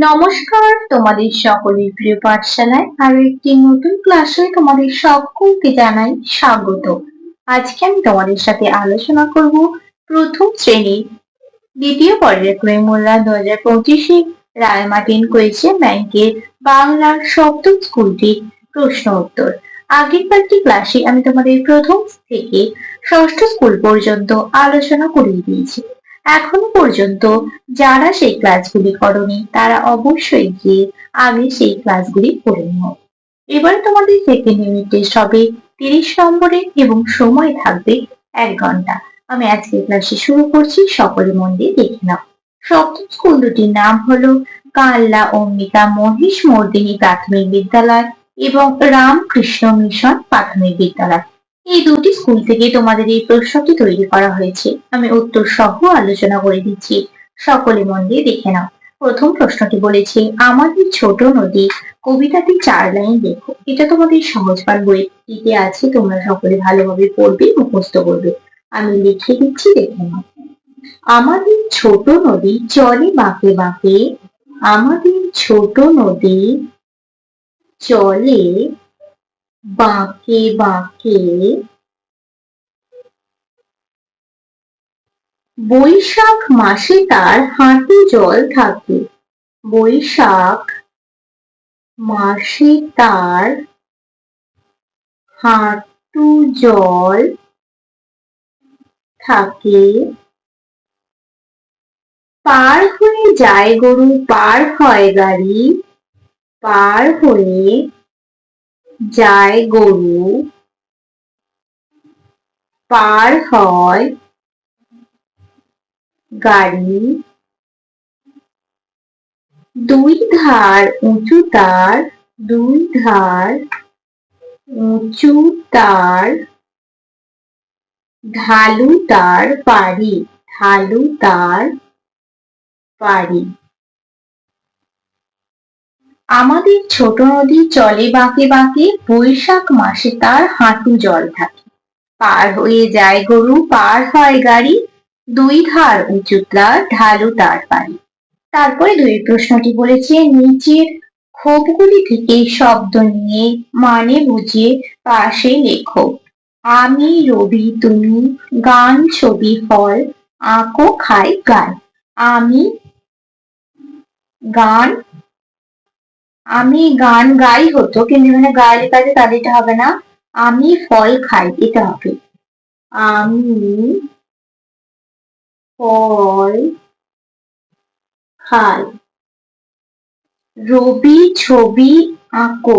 নমস্কার তোমাদের সকলের প্রিয় পাঠশালায় আরও একটি নতুন ক্লাসে তোমাদের সকলকে জানাই স্বাগত। আজকে আমি তোমাদের সাথে আলোচনা করব প্রথম শ্রেণির দ্বিতীয় পর্যায়ক্রমে মোল্লা দু হাজার পঁচিশে রায় মার্টিন করেছে ব্যাংকের বাংলার সপ্তম স্কুলটির প্রশ্ন উত্তর। আগের কয়েকটি ক্লাসে আমি তোমাদের প্রথম থেকে ষষ্ঠ স্কুল পর্যন্ত আলোচনা করিয়ে দিয়েছি। এখনও পর্যন্ত যারা সেই ক্লাসগুলি করনি, তারা অবশ্যই গিয়ে আগে সেই ক্লাসগুলি করে নিও এবার তোমাদের সেকেন্ড ইউনিট হবে তিরিশ নম্বরে এবং সময় থাকবে এক ঘণ্টা। আমি আজকে ক্লাসে শুরু করছি, সকলে মন দিয়ে দেখে নাও। সপ্তম স্কুল দুটির নাম হলো কাল্লা অম্বিকা মহেশ মর্দিনী প্রাথমিক বিদ্যালয় এবং রামকৃষ্ণ মিশন প্রাথমিক বিদ্যালয়। এই দুটি স্কুল থেকে তোমাদের এই প্রশ্নটি তৈরি করা হয়েছে। আমি উত্তর সহ আলোচনা করে দিচ্ছি। সকলে মন দিয়ে দেখে নাও। প্রথম প্রশ্নটি বলেছে, আমাদের ছোট নদী, কবিতাটি চার লাইন লেখো। এটা তোমাদের সহজবার বইটিতে আছে, তোমরা সকলে ভালোভাবে পড়বে, মুখস্থ করবে। আমি লিখে দিচ্ছি, দেখে নাও। আমাদের ছোট নদী, চলে বাঁকে বাঁকে। আমাদের ছোট নদী, চলে বাঁকে বাঁকে। বৈশাখ মাসে তার হাঁটু জল থাকে। বৈশাখ মাসে তার হাঁটু জল থাকে। পার হয়ে যায় গরু, পার হয় গাড়ি, পার হয়ে যায় গরু পার হয় গাড়ি দুই ধার উঁচু তার, দুই ধার উঁচু তার, ঢালু তার পারি ঢালু তার পারি আমাদের ছোট নদী চলে বাঁকে বাঁকে, বৈশাখ মাসে তার হাঁটু জল থাকে। পার হয়ে যায় গরু, পার হয় গাড়ি, দুই ধার উঁচু ঢালু তার পারি তারপরে দুই প্রশ্নটি বলেছে, নিচের ক্ষোভগুলি থেকে শব্দ নিয়ে মানে বুঝিয়ে পাশে লেখো, আমি রবি, তুমি গান, ছবি, ফল, আঁকো, খাই গান আমি গান আমি গান গাই হতো, কিন্তু গায়ে লেখা আছে তাহলে এটা হবে না, আমি ফল খাই, এটা হবে। আমি ফল খাই। রবি ছবি আঁকো,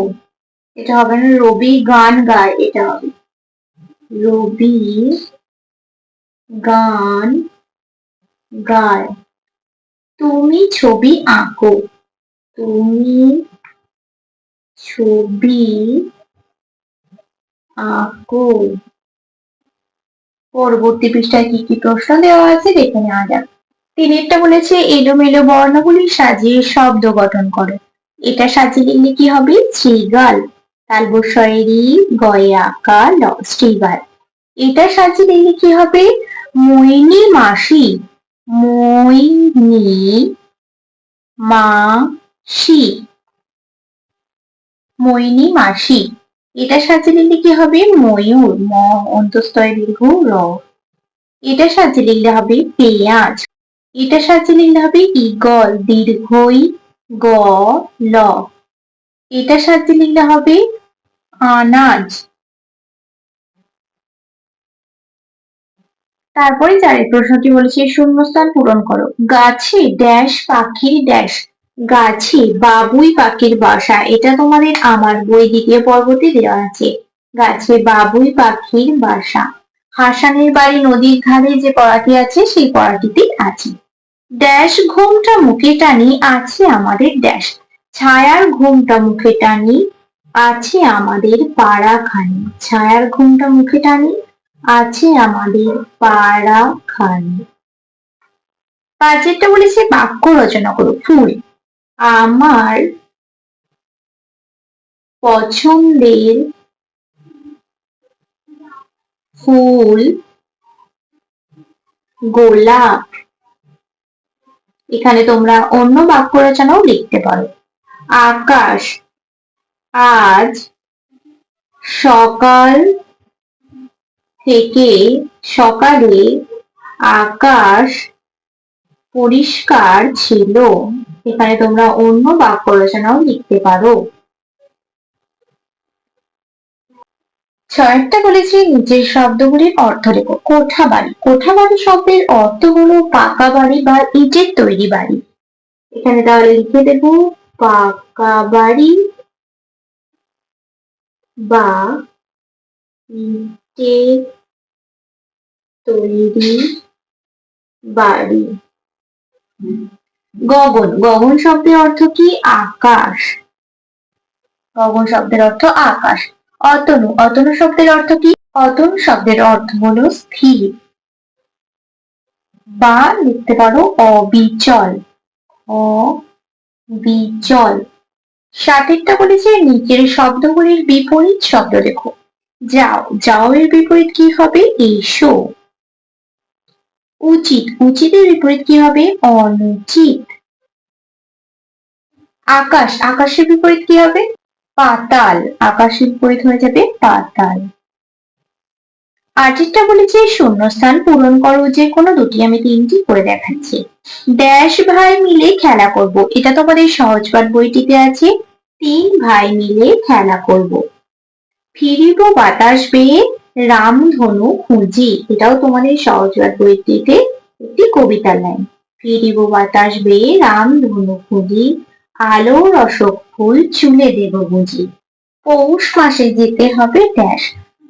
এটা হবে না, রবি গান গায় এটা হবে। রবি গান গায় তুমি ছবি আঁকো, তুমি ছবি আঁকো। পরবর্তী পৃষ্ঠায় কি কি প্রশ্ন দেওয়া আছে দেখে নেওয়া যাক। তিনেরটা বলেছে, এলোমেলো বর্ণগুলি সাজিয়ে শব্দ গঠন করো। এটা সাজিয়ে লিখলে কি হবে? শ্রীগাল তালবস্বরেরই গয়ে আঁকা ল শ্রীগাল এটা সাজিয়ে লিখলে কি হবে? মৈনি মাসি। মৈনি মাসি। মৈনি মাসি। এটা সাজিয়ে লিখলে কি হবে? ময়ূর, ম অন্তস্তয় দীর্ঘ র। এটা সাজিয়ে লিখলে হবে পেঁয়াজ। এটা সাজিয়ে লিখলে হবে ইগল দীর্ঘই গ, ল। এটা সাজিয়ে লিখলে হবে আনাজ। তারপরে চারের প্রশ্নটি বলেছে শূন্যস্থান পূরণ করো। গাছে ড্যাশ, পাখির ড্যাশ। গাছে বাবুই পাখির বাসা, এটা তোমাদের আমার বই দ্বিতীয় পর্বতে দেওয়া আছে। গাছে বাবুই পাখির বাসা। হাসানের বাড়ি নদীর ধারে যে পড়াটি আছে, সেই পড়াটিতে আছে। ড্যাশ ঘুমটা মুখে টানি, আছে আমাদের ড্যাশ। ছায়ার ঘুমটা মুখে টানি, আছে আমাদের পাড়া খানি ছায়ার ঘুমটা মুখে টানি, আছে আমাদের পাড়া খানি পাঁচেরটা বলেছে বাক্য রচনা করো, ফুল। আমার পছন্দের ফুল গোলাপ। এখানে তোমরা অন্য বাক্য রচনাও লিখতে পারো। আকাশ। আজ সকাল থেকে সকালে আকাশ পরিষ্কার ছিল। এখানে তোমরা অন্য বাক্য রচনাও লিখতে পারো। ছয়টা বলেছি নিচের শব্দগুলির অর্থ লেখো। কোঠা বাড়ি। কোঠা বাড়ি শব্দের অর্থ হলো পাকা বাড়ি বা ইটের তৈরি বাড়ি। এখানে তাহলে লিখে দেব পাকা বাড়ি বা ইটের তৈরি বাড়ি। গগন গগন শব্দের অর্থ কি? আকাশ। গগন শব্দের অর্থ আকাশ। অতনু অতনু শব্দের অর্থ কি? অতনু শব্দের অর্থ হলো স্থির। বা লিখতে পারো, অবিচল। অবিচল। ষাটেরটা বলেছে নিচের শব্দগুলির বিপরীত শব্দ লেখো যাও যাও এর বিপরীত কি হবে? এসো। উচিত। উচিতের বিপরীত কি হবে? অনুচিত। আকাশ। আকাশের বিপরীত কি হবে? পাতাল। আকাশের বিপরীত হয়ে যাবে পাতাল। আর্টিস্টটা বলেছে, শূন্যস্থান পূরণ করো, যে কোনো দুটি আমি তিনটি করে দেখাচ্ছি। ড্যাশ ভাই মিলে খেলা করব। এটা তোমাদের সহজপাঠ বইটিতে আছে। তিন ভাই মিলে খেলা করব। ফিরিব বাতাস বেয়ে রামধনু খুঁজি। এটাও তোমাদের সহজপাঠ বইটিতে একটি কবিতা লাইন। ফিরিব বাতাস বেয়ে রামধনু খুঁজি আলো রসক ফুল চুলে দেব বুঝি। পৌষ মাসে যেতে হবে ড্যাশ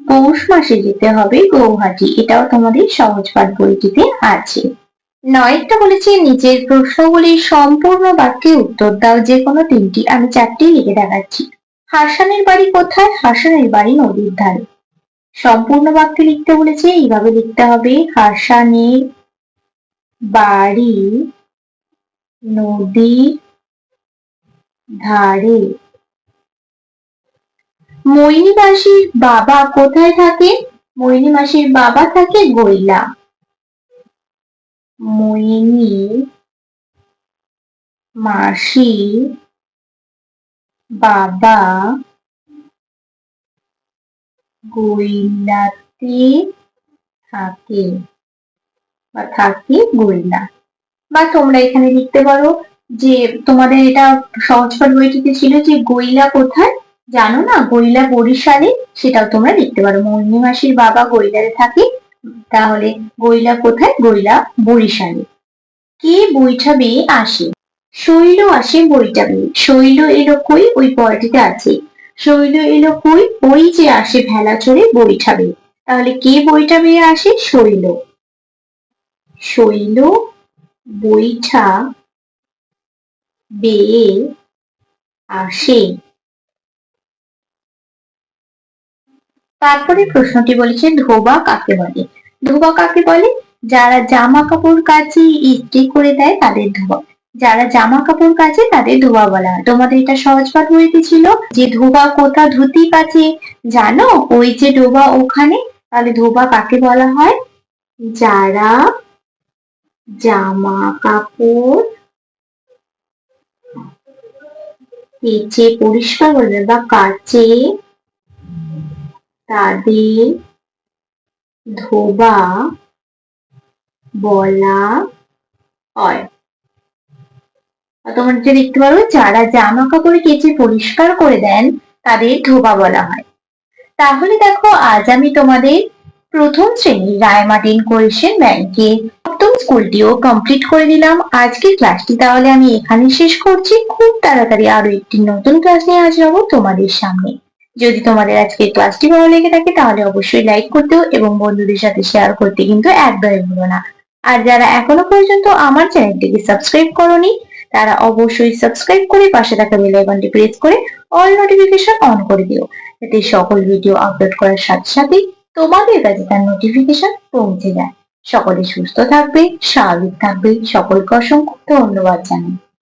পৌষ মাসে যেতে হবে গৌহাটি। এটাও তোমাদের সহজ পাঠ বইটিতে আছে। নয়টা বলেছে নিচের প্রশ্নগুলির সম্পূর্ণ বাক্যে উত্তর দাও যে কোনো তিনটি। আমি চারটি লিখে দেখাচ্ছি। হাসানের বাড়ি কোথায়? হাসানের বাড়ি নদীর ধারে। সম্পূর্ণ বাক্যে লিখতে বলেছে, এইভাবে লিখতে হবে হাসানের বাড়ি নদীর ধারে। মৈনী মাসির বাবা কোথায় থাকে? মৈনী মাসির বাবা থাকে গইলা। মৈনী মাসি বাবা গইলাতে থাকে বা থাকে গইলা। বা তোমরা এখানে লিখতে পারো যে তোমাদের এটা সহজপাঠ বইটিতে ছিল যে গইলা কোথায়? জানো না? গইলা বরিশালে, সেটাও তোমরা লিখতে পারো। মর্নি মাসির বাবা গইলারে থাকে, তাহলে গইলা কোথায়? গইলা বরিশালে। কে বইটা বেয়ে আসে? শৈল আসে বইটা বেয়ে। শৈল এলো কই ওই পয়টিতে আছে। শৈল এলো কই? ওই যে আসে ভেলা চড়ে বেয়ে তাহলে কে বইটা বেয়ে আসে? শৈল শৈল বইটা বেয়ে আসে। তারপরে প্রশ্নটি বলেছে ধোবা কাকে বলে? ধোবা কাকে বলে? যারা জামা কাপড় কাচে, ইস্ত্রি করে দেয়, তাদের ধোবা। যারা জামা কাপড় কাচে তাদের ধোবা বলা। তোমাদের এটা সহজ পাঠ বইতে ছিল যে ধোবা কোথা ধুতি কাচে, জানো? ওই যে ডোবা ওখানে, তাহলে ধোবা কাকে বলা হয়? যারা জামা কাপড় কেচে, পরিষ্কার করবে বা কাচে, তাদের ধোবা বলা হয়। তোমরা যে দেখতে পারো যারা জামা কাপড় কেচে পরিষ্কার করে দেন, তাদের ধোবা বলা হয়। তাহলে দেখো, আজ আমি তোমাদের প্রথম শ্রেণির রায়মার্টিন কোয়েশন ব্যাংকে সপ্তম স্কুলটিও কমপ্লিট করে দিলাম। আজকের ক্লাসটি তাহলে আমি এখানে শেষ করছি। খুব তাড়াতাড়ি আরও একটি নতুন ক্লাস নিয়ে হাজির যাব তোমাদের সামনে। যদি তোমাদের আজকে ক্লাসটি ভালো লেগে থাকে, তাহলে অবশ্যই লাইক করতেও এবং বন্ধুদের সাথে শেয়ার করতে কিন্তু একদমই ভুলো না। আর যারা এখনও পর্যন্ত আমার চ্যানেলটিকে সাবস্ক্রাইব করনি তারা অবশ্যই সাবস্ক্রাইব করে পাশে থাকা বেল আইকনটি প্রেস করে অল নোটিফিকেশন অন করে দিও। এতে সকল ভিডিও আপলোড করার সাথে সাথে তোমাদের কাছে তার নোটিফিকেশন পৌঁছে যায়। সকলে সুস্থ থাকবে, স্বাভাবিক থাকবে। সকলকে অসংখ্য ধন্যবাদ জানাই।